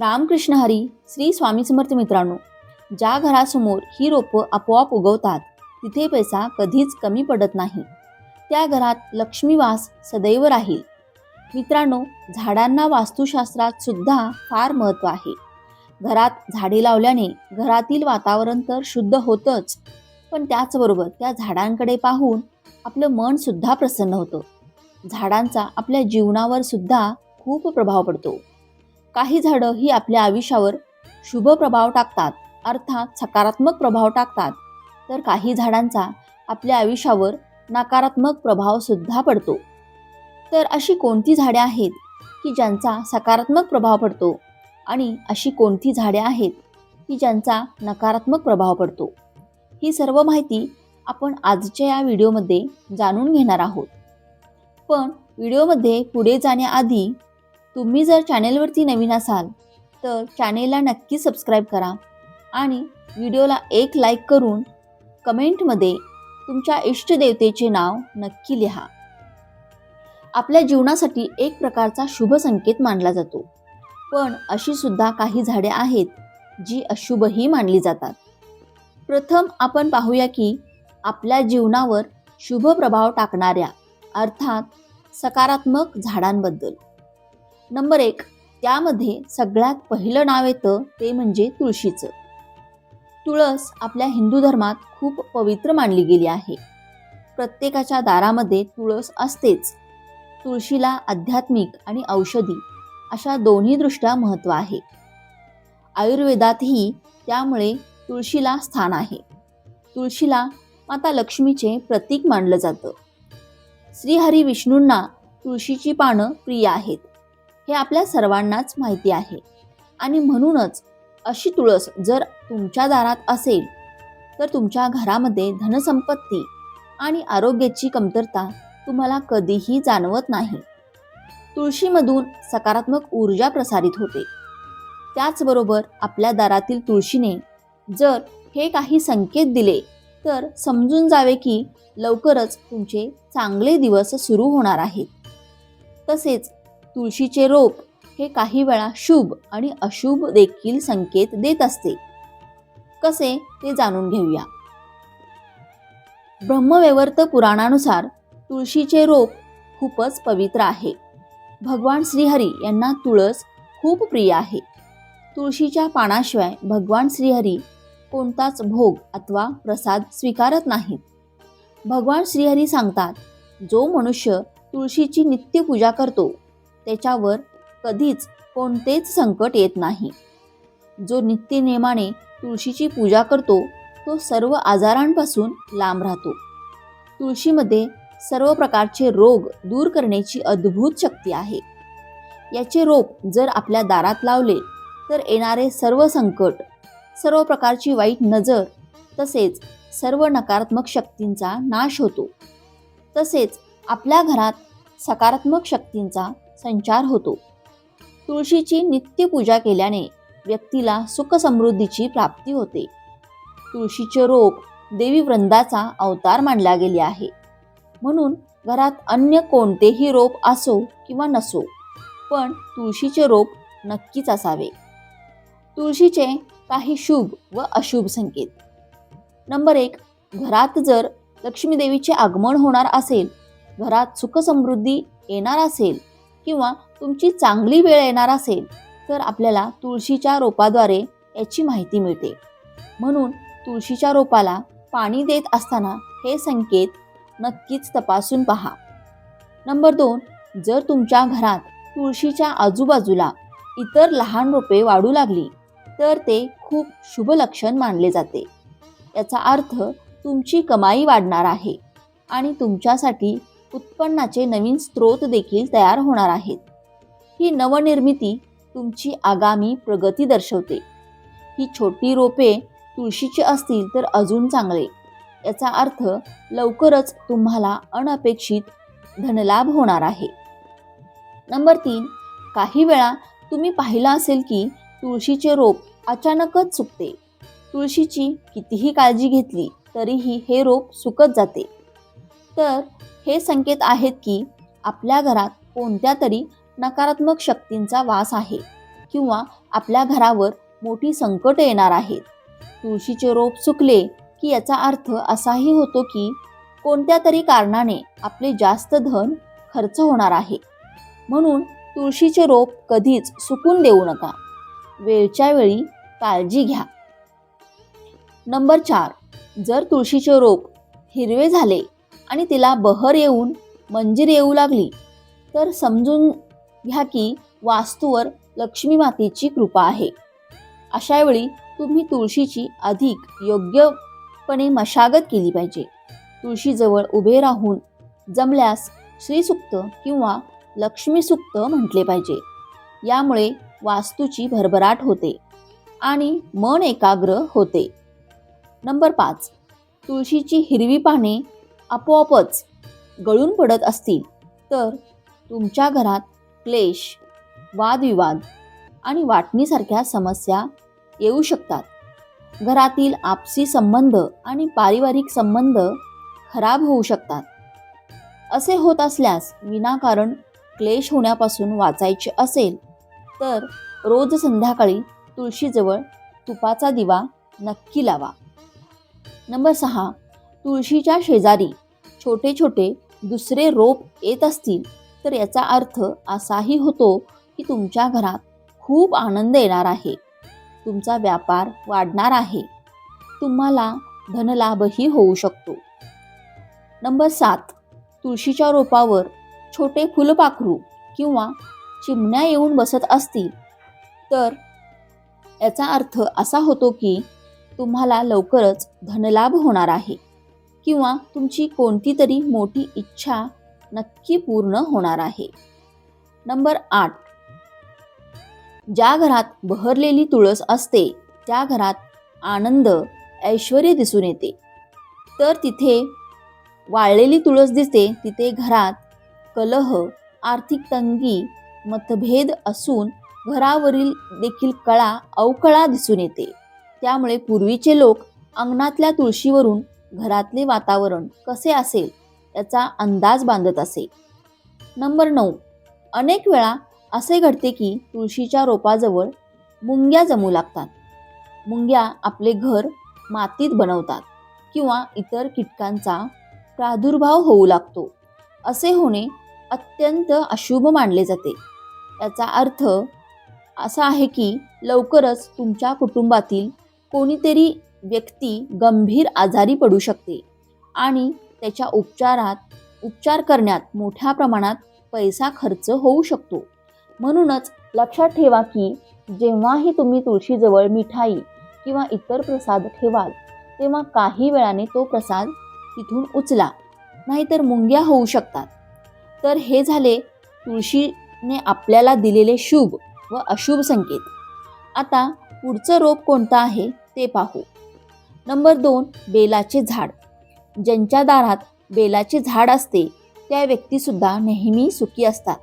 रामकृष्ण हरी श्री स्वामी समर्थ मित्रांनो ज्या घरासमोर ही रोपं आपोआप उगवतात तिथे पैसा कधीच कमी पडत नाही. त्या घरात लक्ष्मीवास सदैव राहील. मित्रांनो झाडांना वास्तुशास्त्रात सुद्धा फार महत्त्व आहे. घरात झाडे लावल्याने घरातील वातावरण तर शुद्ध होतंच पण त्याचबरोबर त्या झाडांकडे पाहून आपलं मन सुद्धा प्रसन्न होतं. झाडांचा आपल्या जीवनावर सुद्धा खूप प्रभाव पडतो. काही झाडं ही आपल्या आयुष्यावर शुभ प्रभाव टाकतात अर्थात सकारात्मक प्रभाव टाकतात. तर काही झाडांचा आपल्या आयुष्यावर नकारात्मक प्रभाव सुद्धा पडतो. तर अशी कोणती झाडे आहेत की ज्यांचा सकारात्मक प्रभाव पडतो? आणि अशी कोणती झाडे आहेत की ज्यांचा नकारात्मक प्रभाव पडतो? ही सर्व माहिती आपण आजच्या या व्हिडिओमध्ये जाणून घेणार आहोत. पण व्हिडिओमध्ये पुढे जाण्याआधी तुम्ही जर चॅनेलवरती नवीन असाल तर चॅनेलला नक्की सबस्क्राईब करा आणि व्हिडिओला एक लाईक करून कमेंटमध्ये तुमच्या इष्टदेवतेचे नाव नक्की लिहा. आपल्या जीवनासाठी एक प्रकारचा शुभ संकेत मानला जातो. पण अशी सुद्धा काही झाडे आहेत जी अशुभही मानली जातात. प्रथम आपण पाहूया की आपल्या जीवनावर शुभ प्रभाव टाकणाऱ्या अर्थात सकारात्मक झाडांबद्दल. नंबर एक त्यामध्ये सगळ्यात पहिलं नाव येतं ते म्हणजे तुळशीचं. तुळस आपल्या हिंदू धर्मात खूप पवित्र मानली गेली आहे. प्रत्येकाच्या दारामध्ये तुळस असतेच. तुळशीला आध्यात्मिक आणि औषधी अशा दोन्ही दृष्ट्या महत्त्व आहे. आयुर्वेदातही त्यामुळे तुळशीला स्थान आहे. तुळशीला माता लक्ष्मीचे प्रतीक मानलं जातं. श्रीहरी विष्णूंना तुळशीची पानं प्रिय आहेत. हे आपल्या सर्वांनाच माहिती आहे. आणि म्हणूनच अशी तुळस जर तुमच्या दारात असेल तर तुमच्या घरामध्ये धनसंपत्ती आणि आरोग्याची कमतरता तुम्हाला कधीही जाणवत नाही. तुळशीमधून सकारात्मक ऊर्जा प्रसारित होते. त्याचबरोबर आपल्या दारातील तुळशीने जर हे काही संकेत दिले तर समजून जावे की लवकरच तुमचे चांगले दिवस सुरू होणार आहेत. तसेच तुळशीचे रोप हे काही वेळा शुभ आणि अशुभ देखील संकेत देत असते. कसे? ते जाणून घेऊया. ब्रह्मवैवर्त पुराणानुसार तुळशीचे रोप खूपच पवित्र आहे. भगवान श्रीहरी यांना तुळस खूप प्रिय आहे. तुळशीच्या पानाशिवाय भगवान श्रीहरी कोणताच भोग अथवा प्रसाद स्वीकारत नाहीत. भगवान श्रीहरी सांगतात जो मनुष्य तुळशीची नित्य पूजा करतो त्याच्यावर कधीच कोणतेच संकट येत नाही. जो नित्यनियमाने तुळशीची पूजा करतो तो सर्व आजारांपासून लांब राहतो. तुळशीमध्ये सर्व प्रकारचे रोग दूर करण्याची अद्भुत शक्ती आहे. याचे रोप जर आपल्या दारात लावले तर येणारे सर्व संकट सर्व प्रकारची वाईट नजर तसेच सर्व नकारात्मक शक्तींचा नाश होतो. तसेच आपल्या घरात सकारात्मक शक्तींचा संचार होतो. तुळशीची नित्यपूजा केल्याने व्यक्तीला सुखसमृद्धीची प्राप्ती होते. तुळशीचे रोप देवी वृंदाचा अवतार मानला गेले आहे. म्हणून घरात अन्य कोणतेही रोप असो किंवा नसो पण तुळशीचे रोप नक्कीच असावे. तुळशीचे काही शुभ व अशुभ संकेत. नंबर एक घरात जर लक्ष्मीदेवीचे आगमन होणार असेल घरात सुखसमृद्धी येणार असेल किंवा तुमची चांगली वेळ येणार असेल तर आपल्याला तुळशीच्या रोपाद्वारे याची माहिती मिळते. म्हणून तुळशीच्या रोपाला पाणी देत असताना हे संकेत नक्कीच तपासून पहा. नंबर दोन जर तुमच्या घरात तुळशीच्या आजूबाजूला इतर लहान रोपे वाढू लागली तर ते खूप शुभ लक्षण मानले जाते. याचा अर्थ तुमची कमाई वाढणार आहे आणि तुमच्यासाठी उत्पन्नाचे नवीन स्रोत देखील तयार होणार आहेत. ही नवनिर्मिती तुमची आगामी प्रगती दर्शवते. ही छोटी रोपे तुळशीची असतील तर अजून चांगले. याचा अर्थ लवकरच तुम्हाला अनपेक्षित धनलाभ होणार आहे. नंबर तीन काही वेळा तुम्ही पाहिलं असेल की तुळशीचे रोप अचानकच सुकते. तुळशीची कितीही काळजी घेतली तरीही हे रोप सुकत जाते. तर हे संकेत आहेत की आपल्या घरात कोणत्या तरी नकारात्मक शक्तींचा वास आहे किंवा आपल्या घरावर मोठी संकट येणार आहेत. तुळशीचे रोप सुकले की याचा अर्थ असाही होतो की कोणत्या तरी कारणाने आपले जास्त धन खर्च होणार आहे. म्हणून तुळशीचे रोप कधीच सुकून देऊ नका. वेळच्या वेळी काळजी घ्या. नंबर चार. जर तुळशीचे रोप हिरवे झाले आणि तिला बहर येऊन मंजीर येऊ लागली. तर समजून घ्या की वास्तूवर लक्ष्मी मातेची कृपा आहे. अशा वेळी तुम्ही तुळशीची अधिक योग्यपणे मशागत केली पाहिजे. तुळशीजवळ उभे राहून जमल्यास श्रीसुक्त किंवा लक्ष्मीसुक्त म्हटले पाहिजे. यामुळे वास्तूची भरभराट होते आणि मन एकाग्र होते. नंबर पाच. तुळशीची हिरवी पाने आपोआपच गळून पडत असतील तर तुमच्या घरात क्लेश वादविवाद आणि वाटणीसारख्या समस्या येऊ शकतात. घरातील आपसी संबंध आणि पारिवारिक संबंध खराब होऊ शकतात. असे होत असल्यास विनाकारण क्लेश होण्यापासून वाचायचे असेल तर रोज संध्याकाळी तुळशीजवळ तुपाचा दिवा नक्की लावा. नंबर सहा तुळशीच्या शेजारी छोटे छोटे दुसरे रोप येत असतील तर याचा अर्थ असाही होतो की तुमच्या घरात खूप आनंद येणार आहे. तुमचा व्यापार वाढणार आहे. तुम्हाला धनलाभही होऊ शकतो. नंबर सात. तुळशीच्या रोपावर छोटे फुलपाखरू किंवा चिमण्या येऊन बसत असतील तर याचा अर्थ असा होतो की तुम्हाला लवकरच धनलाभ होणार आहे. किंवा तुमची कोणती तरी मोठी इच्छा नक्की पूर्ण होणार आहे. नंबर आठ. ज्या घरात बहरलेली तुळस असते त्या घरात आनंद ऐश्वर दिसून येते. तर तिथे वाळलेली तुळस दिसते तिथे घरात कलह आर्थिक तंगी मतभेद असून घरावरील देखील कळा अवकळा दिसून येते. त्यामुळे पूर्वीचे लोक अंगणातल्या तुळशीवरून घरातले वातावरण कसे असेल याचा अंदाज बांधत असे. नंबर नऊ. अनेक वेळा असे घडते की तुळशीच्या रोपाजवळ मुंग्या जमू लागतात. मुंग्या आपले घर मातीत बनवतात किंवा इतर कीटकांचा प्रादुर्भाव होऊ लागतो. असे होणे अत्यंत अशुभ मानले जाते. याचा अर्थ असा आहे की लवकरच तुमच्या कुटुंबातील कोणीतरी व्यक्ती गंभीर आजारी पडू शकते आणि त्याच्या उपचारात उपचार करण्यात मोठ्या प्रमाणात पैसा खर्च होऊ शकतो. म्हणूनच लक्षात ठेवा की जेव्हाही तुम्ही तुळशीजवळ मिठाई किंवा इतर प्रसाद ठेवाल तेव्हा काही वेळाने तो प्रसाद तिथून उचला नाहीतर मुंग्या होऊ शकतात. तर हे झाले तुळशीने आपल्याला दिलेले शुभ व अशुभ संकेत. आता पुढचं रोप कोणतं आहे ते पाहू. नंबर दोन बेलाचे झाड. ज्यांच्या दारात बेलाचे झाड असते त्या व्यक्तीसुद्धा नेहमी सुखी असतात.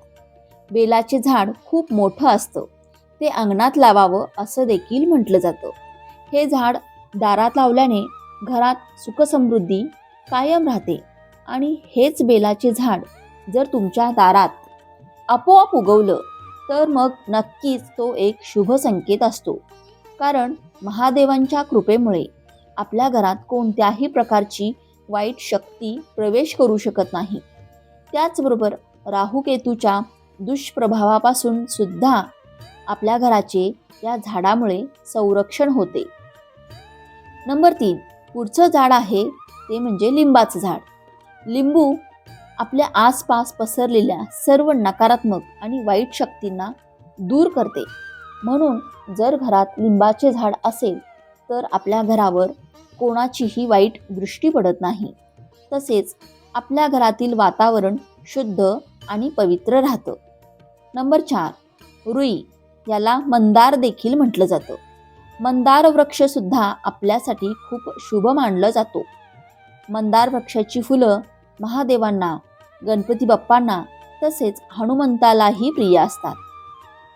बेलाचे झाड खूप मोठं असतं. ते अंगणात लावावं असं देखील म्हटलं जातं. हे झाड दारात लावल्याने घरात सुखसमृद्धी कायम राहते आणि हेच बेलाचे झाड जर तुमच्या दारात आपोआप उगवलं तर मग नक्कीच तो एक शुभ संकेत असतो. कारण महादेवांच्या कृपेमुळे आपल्या घरात कोणत्याही प्रकारची वाईट शक्ती प्रवेश करू शकत नाही. त्याचबरोबर राहुकेतूच्या दुष्प्रभावापासून सुद्धा आपल्या घराचे या झाडामुळे संरक्षण होते. नंबर तीन पुढचं झाड आहे ते म्हणजे लिंबाचं झाड. लिंबू आपल्या आसपास पसरलेल्या सर्व नकारात्मक आणि वाईट शक्तींना दूर करते. म्हणून जर घरात लिंबाचे झाड असेल तर आपल्या घरावर कोणाचीही वाईट दृष्टी पडत नाही. तसेच आपल्या घरातील वातावरण शुद्ध आणि पवित्र राहतं. नंबर चार रुई याला मंदार देखील म्हटलं जातं. मंदार वृक्षसुद्धा आपल्यासाठी खूप शुभ मानलं जातो. मंदार वृक्षाची फुलं महादेवांना गणपती बाप्पांना तसेच हनुमंतालाही प्रिय असतात.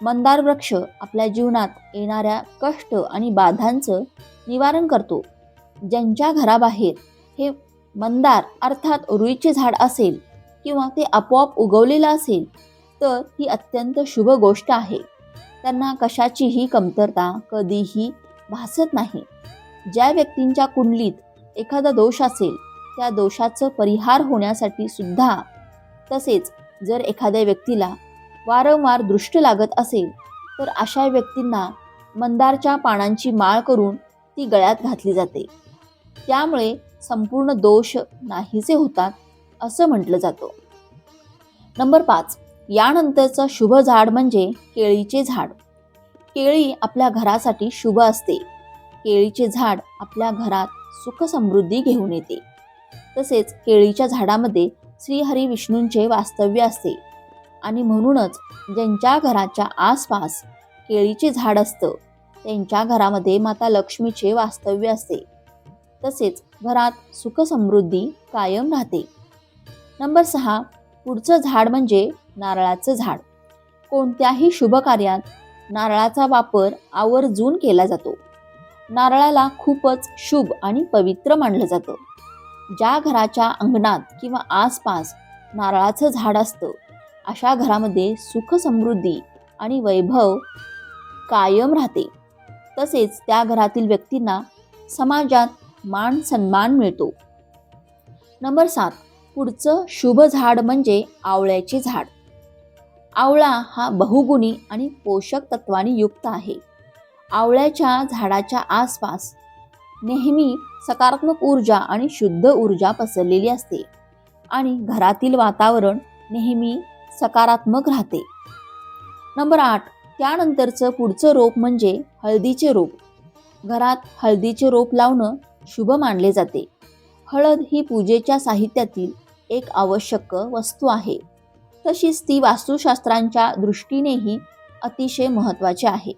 मंदार वृक्ष आपल्या जीवनात येणाऱ्या कष्ट आणि बाधांचं निवारण करतो. ज्यांच्या घराबाहेर हे मंदार अर्थात रुईचे झाड असेल किंवा ते आपोआप उगवलेलं असेल तर ही अत्यंत शुभ गोष्ट आहे. त्यांना कशाचीही कमतरता कधीही भासत नाही. ज्या व्यक्तींच्या कुंडलीत एखादा दोष असेल त्या दोषाचं परिहार होण्यासाठी सुद्धा तसेच जर एखाद्या व्यक्तीला वारंवार दृष्ट लागत असेल तर अशा व्यक्तींना मंदारच्या पानांची माळ करून ती गळ्यात घातली जाते. त्यामुळे संपूर्ण दोष नाहीसे होतात असं म्हटलं जातं. नंबर पाच यानंतरचं शुभ झाड म्हणजे केळीचे झाड. केळी आपल्या घरासाठी शुभ असते. केळीचे झाड आपल्या घरात सुख समृद्धी घेऊन येते. तसेच केळीच्या झाडामध्ये श्रीहरी विष्णूंचे वास्तव्य असते. आणि म्हणूनच ज्यांच्या घराच्या आसपास केळीचे झाड असतं त्यांच्या घरामध्ये माता लक्ष्मीचे वास्तव्य असते. तसेच घरात सुख समृद्धी कायम राहते. नंबर सहा पुढचं झाड म्हणजे नारळाचं झाड. कोणत्याही शुभ कार्यात नारळाचा वापर आवर्जून केला जातो. नारळाला खूपच शुभ आणि पवित्र मानलं जातं. ज्या घराच्या अंगणात किंवा आसपास नारळाचं झाड असतं अशा घरामध्ये सुख समृद्धी आणि वैभव कायम राहते. तसेच त्या घरातील व्यक्तींना समाजात मान सन्मान मिळतो. नंबर सात पुढचं शुभ झाड म्हणजे आवळ्याचे झाड. आवळा हा बहुगुणी आणि पोषक तत्वाने युक्त आहे. आवळ्याच्या झाडाच्या आसपास नेहमी सकारात्मक ऊर्जा आणि शुद्ध ऊर्जा पसरलेली असते आणि घरातील वातावरण नेहमी सकारात्मक राहते. नंबर आठ त्यानंतरचं पुढचं रोप म्हणजे हळदीचे रोप. घरात हळदीचे रोप लावणं शुभ मानले जाते. हळद ही पूजेच्या साहित्यातील एक आवश्यक वस्तू आहे. तशीच ती वास्तुशास्त्रांच्या दृष्टीनेही अतिशय महत्त्वाची आहे.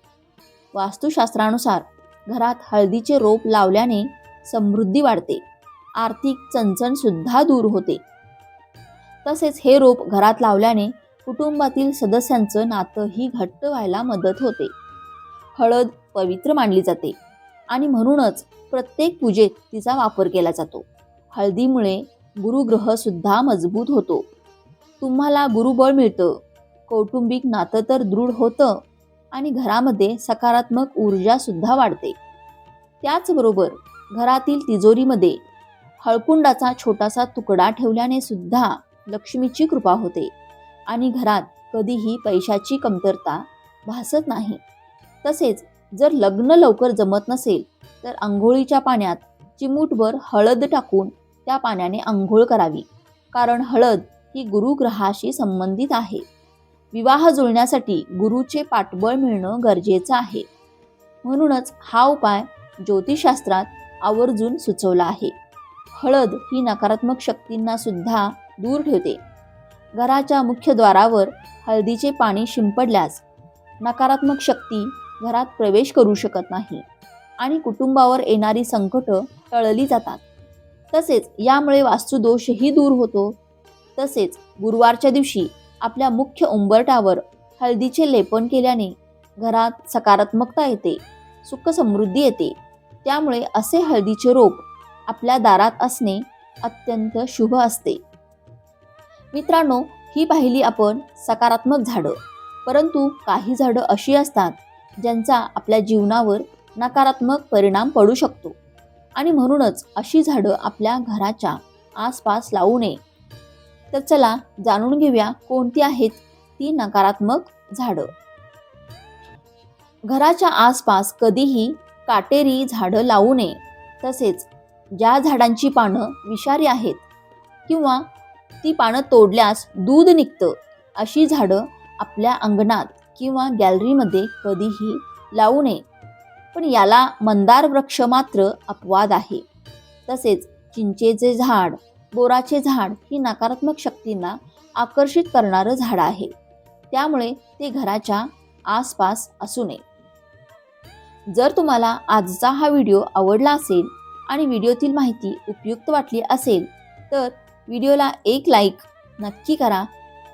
वास्तुशास्त्रानुसार घरात हळदीचे रोप लावल्याने समृद्धी वाढते. आर्थिक चणचणसुद्धा दूर होते. तसेच हे रोप घरात लावल्याने कुटुंबातील सदस्यांचं नातंही घट्ट व्हायला मदत होते. हळद पवित्र मानली जाते आणि म्हणूनच प्रत्येक पूजेत तिचा वापर केला जातो. हळदीमुळे गुरुग्रह सुद्धा मजबूत होतो. तुम्हाला गुरुबळ मिळतं. कौटुंबिक नातं तर दृढ होतं आणि घरामध्ये सकारात्मक ऊर्जा सुद्धा वाढते. त्याचबरोबर घरातील तिजोरीमध्ये हळकुंडाचा छोटासा तुकडा ठेवल्याने सुद्धा लक्ष्मीची कृपा होते आणि घरात कधीही पैशाची कमतरता भासत नाही. तसेच जर लग्न लवकर जमत नसेल तर आंघोळीच्या पाण्यात चिमूटभर हळद टाकून त्या पाण्याने आंघोळ करावी. कारण हळद ही गुरुग्रहाशी संबंधित आहे. विवाह जुळण्यासाठी गुरुचे पाठबळ मिळणं गरजेचं आहे. म्हणूनच हा उपाय ज्योतिषशास्त्रात आवर्जून सुचवला आहे. हळद ही नकारात्मक शक्तींना सुद्धा दूर ठेवते. घराच्या मुख्य द्वारावर हळदीचे पाणी शिंपडल्यास नकारात्मक शक्ती घरात प्रवेश करू शकत नाही. आणि कुटुंबावर येणारी संकट टळली जातात. तसेच यामुळे वास्तुदोषही दूर होतो. तसेच गुरुवारच्या दिवशी आपल्या मुख्य उंबरटावर हळदीचे लेपन केल्याने घरात सकारात्मकता येते सुख समृद्धी येते. त्यामुळे असे हळदीचे रोप आपल्या दारात असणे अत्यंत शुभ असते. मित्रांनो ही पाहिली आपण सकारात्मक झाडं. परंतु काही झाडं अशी असतात ज्यांचा आपल्या जीवनावर नकारात्मक परिणाम पडू शकतो. आणि म्हणूनच अशी झाडं आपल्या घराच्या आसपास लावू नये. तर चला जाणून घेऊया कोणती आहेत ती नकारात्मक झाडं. घराच्या आसपास कधीही काटेरी झाडं लावू नये. तसेच ज्या झाडांची पानं विषारी आहेत किंवा ती पानं तोडल्यास दूध निघतं अशी झाडं आपल्या अंगणात किंवा गॅलरीमध्ये कधीही लावू नये. पण याला मंदार वृक्ष मात्र अपवाद आहे. तसेच चिंचेचे झाड बोराचे झाड ही नकारात्मक शक्तींना आकर्षित करणारं झाड आहे. त्यामुळे ते घराच्या आसपास असू नये. जर तुम्हाला आजचा हा व्हिडिओ आवडला असेल आणि व्हिडिओतील माहिती उपयुक्त वाटली असेल तर व्हिडिओला एक लाईक नक्की करा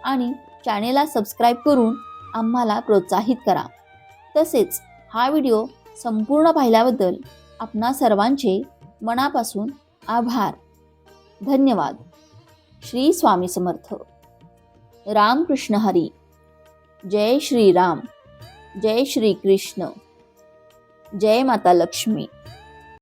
आणि चॅनेलला सबस्क्राईब करून आम्हाला प्रोत्साहित करा. तसेच हा व्हिडिओ संपूर्ण पाहिल्याबद्दल आपणा सर्वांचे मनापासून आभार. धन्यवाद. श्री स्वामी समर्थ. रामकृष्ण हरी. जय श्रीराम. जय श्री कृष्ण जय माता लक्ष्मी.